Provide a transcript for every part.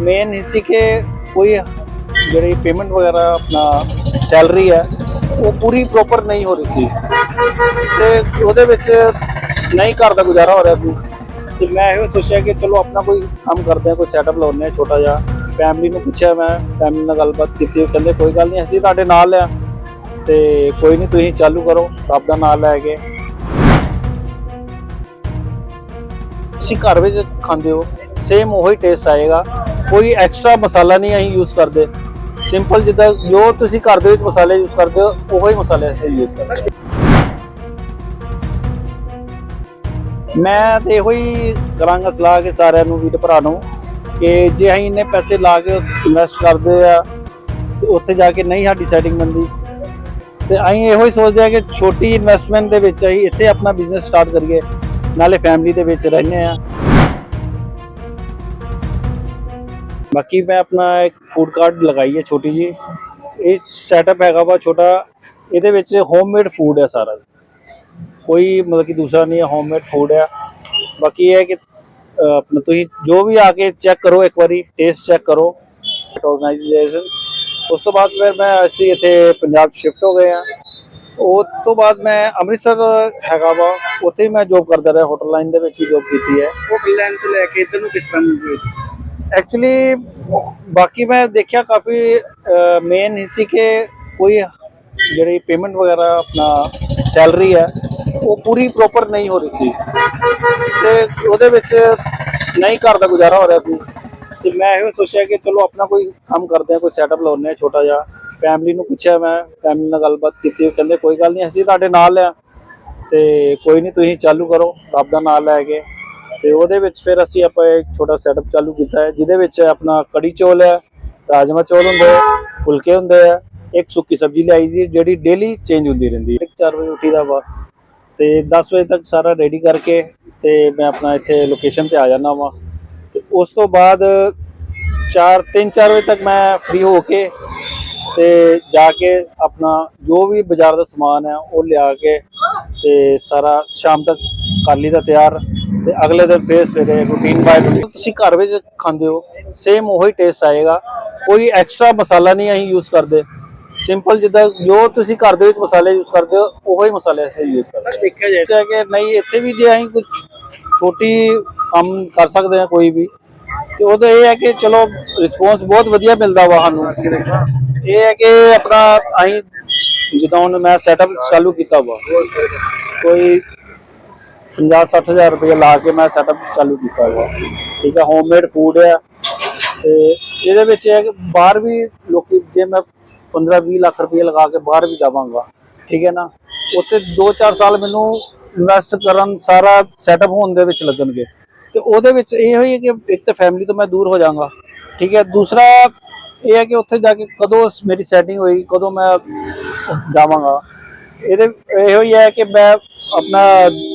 Main ਹਿੱਸੀ ਕਿ ਕੋਈ ਜਿਹੜੀ ਪੇਮੈਂਟ ਵਗੈਰਾ ਆਪਣਾ ਸੈਲਰੀ ਹੈ, ਉਹ ਪੂਰੀ ਪ੍ਰੋਪਰ ਨਹੀਂ ਹੋ ਰਹੀ ਸੀ। ਤੇ ਉਹਦੇ ਵਿੱਚ ਨਹੀਂ ਘਰ ਦਾ ਗੁਜ਼ਾਰਾ ਹੋ ਰਿਹਾ ਸੀ। ਤੇ ਮੈਂ ਇਹੋ ਸੋਚਿਆ ਕਿ ਚਲੋ ਆਪਣਾ ਕੋਈ ਕੰਮ ਕਰਦੇ ਹਾਂ, ਕੋਈ ਸੈਟਅਪ ਲਾਉਂਦੇ ਹਾਂ ਛੋਟਾ ਜਿਹਾ। ਫੈਮਿਲੀ ਨੂੰ ਪੁੱਛਿਆ ਮੈਂ ਫੈਮਿਲੀ ਨਾਲ ਗੱਲਬਾਤ ਕੀਤੀ, ਉਹ ਕਹਿੰਦੇ ਕੋਈ ਗੱਲ ਨਹੀਂ, ਅਸੀਂ ਤੁਹਾਡੇ ਨਾਲ ਆ। ਤੇ ਕੋਈ ਨਹੀਂ, ਤੁਸੀਂ ਚਾਲੂ ਕਰੋ, ਰੱਬ ਦਾ ਨਾਮ ਲੈ ਕੇ। ਤੁਸੀਂ ਘਰ ਵਿੱਚ ਖਾਂਦੇ ਹੋ? ਸੇਮ ਉਹੀ ਟੇਸਟ ਆਏਗਾ। ਕੋਈ ਐਕਸਟਰਾ ਮਸਾਲਾ ਨਹੀਂ ਅਸੀਂ ਯੂਜ਼ ਕਰਦੇ। ਸਿੰਪਲ ਜਿੱਦਾਂ ਜੋ ਤੁਸੀਂ ਘਰ ਦੇ ਵਿੱਚ ਮਸਾਲੇ ਯੂਜ਼ ਕਰਦੇ ਹੋ, ਉਹੀ ਮਸਾਲੇ ਅਸੀਂ ਯੂਜ਼ ਕਰਦੇ ਮੈਂ ਤੇ ਇਹੋ ਹੀ ਕਰਾਂਗਾ ਸਲਾਹ ਕਿ ਸਾਰਿਆਂ ਨੂੰ, ਵੀਰ ਭਰਾ ਨੂੰ, ਕਿ ਜੇ ਅਸੀਂ ਇੰਨੇ ਪੈਸੇ ਲਾ ਕੇ ਇਨਵੈਸਟ ਕਰਦੇ ਆ, ਤੇ ਉੱਥੇ ਜਾ ਕੇ ਨਹੀਂ ਸਾਡੀ ਸੈਟਿੰਗ ਬਣਦੀ। ਤੇ ਅਸੀਂ ਇਹੋ ਹੀ ਸੋਚਦੇ ਆ ਕਿ ਛੋਟੀ ਇਨਵੈਸਟਮੈਂਟ ਦੇ ਵਿੱਚ ਅਸੀਂ ਇੱਥੇ ਆਪਣਾ ਬਿਜ਼ਨਸ ਸਟਾਰਟ ਕਰੀਏ, ਨਾਲੇ ਫੈਮਿਲੀ ਦੇ ਵਿੱਚ ਰਹਿੰਦੇ ਆ ਬਾਕੀ ਮੈਂ ਆਪਣਾ ਇੱਕ ਫੂਡ ਕਾਰਟ ਲਗਾਈ ਹੈ ਛੋਟੀ ਜੀ ਇਹ ਸੈਟਅਪ ਹੈਗਾ ਵਾ ਛੋਟਾ। ਇਹਦੇ ਵਿੱਚ ਹੋਮਮੇਡ ਫੂਡ ਹੈ ਸਾਰਾ। ਕੋਈ ਮਤਲਬ ਕਿ ਦੂਸਰਾ ਨਹੀਂ ਹੈ ਹੋਮਮੇਡ ਫੂਡ ਹੈ। ਬਾਕੀ ਇਹ ਹੈ ਕਿ ਆਪਣਾ ਤੁਸੀਂ ਜੋ ਵੀ ਆ ਕੇ ਚੈੱਕ ਕਰੋ, ਇੱਕ ਵਾਰੀ ਟੇਸਟ ਚੈੱਕ ਕਰੋ। ਆਰਗੇਨਾਈਜੇਸ਼ਨ ਉਸ ਤੋਂ ਬਾਅਦ ਫਿਰ ਮੈਂ ਅਸੀਂ ਇੱਥੇ ਪੰਜਾਬ ਸ਼ਿਫਟ ਹੋ ਗਏ ਆ ਉਸ ਤੋਂ ਬਾਅਦ ਮੈਂ ਅੰਮ੍ਰਿਤਸਰ ਹੈਗਾ ਵਾ। ਉੱਥੇ ਮੈਂ ਜੋਬ ਕਰਦਾ ਰਿਹਾ ਹੋਟਲ ਲਾਈਨ ਦੇ ਵਿੱਚ ਵੀ ਜੋਬ ਕੀਤੀ ਹੈ। ਉਹ ਲਾਈਨ ਤੋਂ ਲੈ ਕੇ ਇਧਰ ਨੂੰ ਕਿਸ ਤਰ੍ਹਾਂ ਮੂਵ ਹੋਈ? ਐਕਚੁਅਲੀ ਬਾਕੀ ਮੈਂ ਦੇਖਿਆ ਕਾਫੀ ਮੇਨ ਹਿੱਸੀ ਕਿ ਕੋਈ ਜਿਹੜੀ ਪੇਮੈਂਟ ਵਗੈਰਾ ਆਪਣਾ ਸੈਲਰੀ ਹੈ, ਉਹ ਪੂਰੀ ਪ੍ਰੋਪਰ ਨਹੀਂ ਹੋ ਰਹੀ ਸੀ। ਤੇ ਉਹਦੇ ਵਿੱਚ ਨਹੀਂ ਘਰ ਦਾ ਗੁਜ਼ਾਰਾ ਹੋ ਰਿਹਾ ਸੀ। ਤੇ ਮੈਂ ਇਹੋ ਸੋਚਿਆ ਕਿ ਚਲੋ ਆਪਣਾ ਕੋਈ ਕੰਮ ਕਰਦੇ ਹਾਂ ਕੋਈ ਸੈਟਅਪ ਲਾਉਂਦੇ ਹਾਂ ਛੋਟਾ ਜਿਹਾ। ਫੈਮਿਲੀ ਨੂੰ ਪੁੱਛਿਆ ਮੈਂ ਫੈਮਿਲੀ ਨਾਲ ਗੱਲਬਾਤ ਕੀਤੀ, ਉਹ ਕਹਿੰਦੇ ਕੋਈ ਗੱਲ ਨਹੀਂ, ਅਸੀਂ ਤੁਹਾਡੇ ਨਾਲ ਆ। ਤੇ ਕੋਈ ਨਹੀਂ, ਤੁਸੀਂ ਚਾਲੂ ਕਰੋ, ਰੱਬ ਦਾ ਨਾਮ ਲੈ ਕੇ। ਤੇ ਉਹਦੇ ਵਿੱਚ ਫਿਰ ਅਸੀਂ ਆਪਾਂ ਇੱਕ ਛੋਟਾ ਸੈਟਅਪ ਚਾਲੂ ਕੀਤਾ ਹੈ, ਜਿਹਦੇ ਵਿੱਚ ਆਪਣਾ ਕੜੀ ਚੌਲ ਹੈ, ਰਾਜਮਾ ਚੌਲ ਹੁੰਦੇ ਆ ਫੁਲਕੇ ਹੁੰਦੇ ਆ ਇੱਕ ਸੁੱਕੀ ਸਬਜ਼ੀ ਲਿਆਈ ਦੀ, ਜਿਹੜੀ ਡੇਲੀ ਚੇਂਜ ਹੁੰਦੀ ਰਹਿੰਦੀ ਹੈ। 4 ਵਜੇ ਉੱਠੀਦਾ ਵਾ। ਤੇ 10 ਵਜੇ ਤੱਕ ਸਾਰਾ ਰੈਡੀ ਕਰਕੇ ਤੇ ਮੈਂ ਆਪਣਾ ਇੱਥੇ ਲੋਕੇਸ਼ਨ ਤੇ ਆ ਜਾਣਾ ਵਾ। ਤੇ ਉਸ ਤੋਂ ਬਾਅਦ 4 3-4 ਵਜੇ ਤੱਕ ਮੈਂ ਫ੍ਰੀ ਹੋ ਕੇ ਤੇ ਜਾ ਕੇ ਆਪਣਾ ਜੋ ਵੀ ਬਾਜ਼ਾਰ ਦਾ ਸਮਾਨ ਹੈ, ਉਹ ਲਿਆ ਕੇ ਤੇ ਸਾਰਾ ਸ਼ਾਮ ਤੱਕ ਕਰ ਲਈਦਾ ਤਿਆਰ। ਤੇ ਅਗਲੇ ਦਿਨ ਫੇਰ ਸਵੇਰੇ ਰੂਟੀਨ ਬਾਈ ਰੂਟੀਨ ਤੁਸੀਂ ਘਰ ਵਿੱਚ ਖਾਂਦੇ ਹੋ ਸੇਮ ਉਹੀ ਟੇਸਟ ਆਏਗਾ। ਕੋਈ ਐਕਸਟਰਾ ਮਸਾਲਾ ਨਹੀਂ ਅਸੀਂ ਯੂਜ਼ ਕਰਦੇ। ਸਿੰਪਲ ਜਿੱਦਾਂ ਜੋ ਤੁਸੀਂ ਘਰ ਦੇ ਵਿੱਚ ਮਸਾਲੇ ਯੂਜ਼ ਕਰਦੇ ਹੋ ਉਹੀ ਮਸਾਲੇ ਅਸੀਂ ਯੂਜ਼ ਕਰਦੇ ਬਸ ਦੇਖਿਆ ਜਾਏ ਕਿ ਨਹੀਂ ਇੱਥੇ ਵੀ ਜੇ ਅਸੀਂ ਕੁਝ ਛੋਟੀ ਕੰਮ ਕਰ ਸਕਦੇ ਹਾਂ ਕੋਈ ਵੀ ਤੇ ਉਹਦਾ ਇਹ ਹੈ ਕਿ ਚਲੋ ਰਿਸਪੌਂਸ ਬਹੁਤ ਵਧੀਆ ਮਿਲਦਾ ਵਾ ਸਾਨੂੰ। ਇਹ ਹੈ ਕਿ ਆਪਣਾ ਅਸੀਂ ਜਿੱਦਾਂ ਮੈਂ ਸੈਟਅਪ ਚਾਲੂ ਕੀਤਾ ਵਾ। ਕੋਈ 50 ਹਜ਼ਾਰ ਰੁਪਏ ਲਾ ਕੇ ਮੈਂ ਸੈਟਅਪ ਚਾਲੂ ਕੀਤਾ ਵਾ ਠੀਕ ਹੈ ਹੋਮਮੇਡ ਫੂਡ ਹੈ ਤੇ ਇਹਦੇ ਵਿੱਚ ਇਹ ਹੈ ਕਿ ਬਾਹਰ ਵੀ ਲੋਕੀ ਜੇ ਮੈਂ 15 20 ਲੱਖ ਰੁਪਏ ਲਗਾ ਕੇ ਬਾਹਰ ਵੀ ਜਾਵਾਂਗਾ, ਠੀਕ ਹੈ ਨਾ? ਉੱਥੇ 2-4 ਸਾਲ ਮੈਨੂੰ ਇਨਵੈਸਟ ਕਰਨ ਸਾਰਾ ਸੈਟਅਪ ਹੋਣ ਦੇ ਵਿੱਚ ਲੱਗਣਗੇ। ਤੇ ਉਹਦੇ ਵਿੱਚ ਇਹ ਹੋਈ ਹੈ ਕਿ ਇੱਕ ਤਾਂ ਫੈਮਿਲੀ ਤੋਂ ਮੈਂ ਦੂਰ ਹੋ ਜਾਵਾਂਗਾ, ਠੀਕ ਹੈ? ਦੂਸਰਾ ਇਹ ਹੈ ਕਿ ਉੱਥੇ ਜਾ ਕੇ ਕਦੋਂ ਮੇਰੀ ਸੈਟਿੰਗ ਹੋਈ, ਕਦੋਂ ਮੈਂ ਜਾਵਾਂਗਾ। ਇਹਦੇ, ਇਹੋ ਹੀ ਹੈ ਕਿ ਮੈਂ ਆਪਣਾ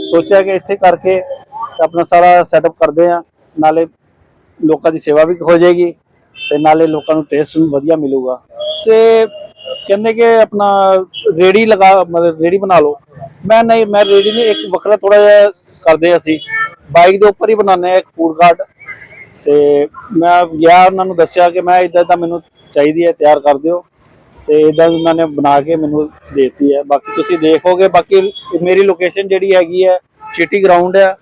ਸੋਚਿਆ ਕਿ ਇੱਥੇ ਕਰਕੇ ਆਪਣਾ ਸਾਰਾ ਸੈਟਅਪ ਕਰਦੇ ਆ ਨਾਲੇ ਲੋਕਾਂ ਦੀ ਸੇਵਾ ਵੀ ਹੋ ਜਾਏਗੀ ਤੇ ਨਾਲੇ ਲੋਕਾਂ ਨੂੰ ਟੇਸਟ ਵੀ ਵਧੀਆ ਮਿਲੂਗਾ। ਤੇ ਕਹਿੰਦੇ ਕਿ ਆਪਣਾ ਰੇੜੀ ਲਗਾ, ਮਤਲਬ ਰੇੜੀ ਬਣਾ ਲਓ। ਮੈਂ ਨਹੀਂ, ਮੈਂ ਰੇੜੀ ਨਹੀਂ, ਇੱਕ ਵੱਖਰਾ ਥੋੜਾ ਜਿਹਾ ਕਰਦੇ ਅਸੀਂ। ਬਾਈਕ ਦੇ ਉੱਪਰ ਹੀ ਬਣਾਉਂਦੇ ਆ ਇੱਕ ਫੂਡ ਕਾਰਟ ਤੇ ਮੈਂ ਗਿਆ, ਉਹਨਾਂ ਨੂੰ ਦੱਸਿਆ ਕਿ ਮੈਂ ਇਦਾਂ ਦਾ ਮੈਨੂੰ ਚਾਹੀਦੀ ਹੈ, ਤਿਆਰ ਕਰ ਦਿਓ। ਤੇ ਇਦਾਂ ਉਹਨਾਂ ਨੇ ਬਣਾ ਕੇ ਮੈਨੂੰ ਦੇਤੀ ਹੈ। ਬਾਕੀ ਤੁਸੀਂ ਦੇਖੋਗੇ ਬਾਕੀ ਮੇਰੀ ਲੋਕੇਸ਼ਨ ਜਿਹੜੀ ਹੈਗੀ ਹੈ ਚਿੱਟੀ ਗਰਾਊਂਡ ਹੈ।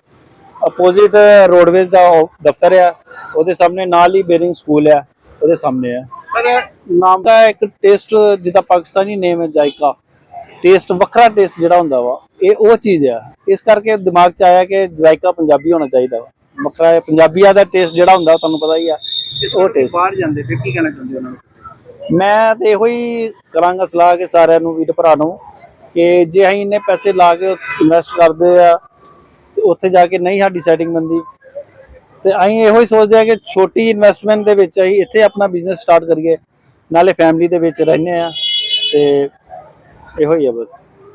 ਅਪੋਜ਼ਿਟ ਰੋਡਵੇਜ਼ ਦਾ ਦਫ਼ਤਰ ਹੈ। ਉਹਦੇ ਸਾਹਮਣੇ ਨਾਲ ਹੀ ਬੇਰਿੰਗ ਸਕੂਲ ਹੈ। ਉਹਦੇ ਸਾਹਮਣੇ ਹੈ। ਸਰ ਨਾਮ ਦਾ ਇੱਕ ਟੇਸਟ ਜਿੱਦਾਂ ਪਾਕਿਸਤਾਨੀ ਨੇਮ ਹੈ ਜਾਇਕਾ। ਟੇਸਟ ਵੱਖਰਾ ਟੇਸਟ ਜਿਹੜਾ ਹੁੰਦਾ ਵਾ ਇਹ ਉਹ ਚੀਜ਼ ਆ ਇਸ ਕਰਕੇ ਦਿਮਾਗ 'ਚ ਆਇਆ ਕਿ ਜਾਇਕਾ ਪੰਜਾਬੀ ਹੋਣਾ ਚਾਹੀਦਾ ਵਾ। ਵੱਖਰਾ ਹੈ। ਪੰਜਾਬੀਆਂ ਦਾ ਟੇਸਟ ਜਿਹੜਾ ਹੁੰਦਾ ਤੁਹਾਨੂੰ ਪਤਾ ਹੀ ਆ ਉਹ ਟੇਸਟ ਬਾਹਰ ਜਾਂਦੇ ਫਿਰ ਕੀ ਕਹਿਣਾ ਚਾਹੁੰਦੇ ਉਹਨਾਂ ਨੂੰ? ਮੈਂ ਤੇ ਇਹੋ ਹੀ ਕਰਾਂਗਾ ਸਲਾਹ ਕਿ ਸਾਰਿਆਂ ਨੂੰ, ਵੀਰ ਭਰਾ ਨੂੰ, ਕਿ ਜੇ ਅਸੀਂ ਇੰਨੇ ਪੈਸੇ ਲਾ ਕੇ ਇਨਵੈਸਟ ਕਰਦੇ ਆ, ਤੇ ਉੱਥੇ ਜਾ ਕੇ ਨਹੀਂ ਸਾਡੀ ਸੈਟਿੰਗ ਬਣਦੀ। ਤੇ ਅਸੀਂ ਇਹੋ ਹੀ ਸੋਚਦੇ ਆ ਕਿ ਛੋਟੀ ਇਨਵੈਸਟਮੈਂਟ ਦੇ ਵਿੱਚ ਅਸੀਂ ਇੱਥੇ ਆਪਣਾ ਬਿਜ਼ਨਸ ਸਟਾਰਟ ਕਰੀਏ, ਨਾਲੇ ਫੈਮਿਲੀ ਦੇ ਵਿੱਚ ਰਹਿੰਦੇ ਆ, ਤੇ ਇਹੋ ਹੀ ਆ ਬਸ।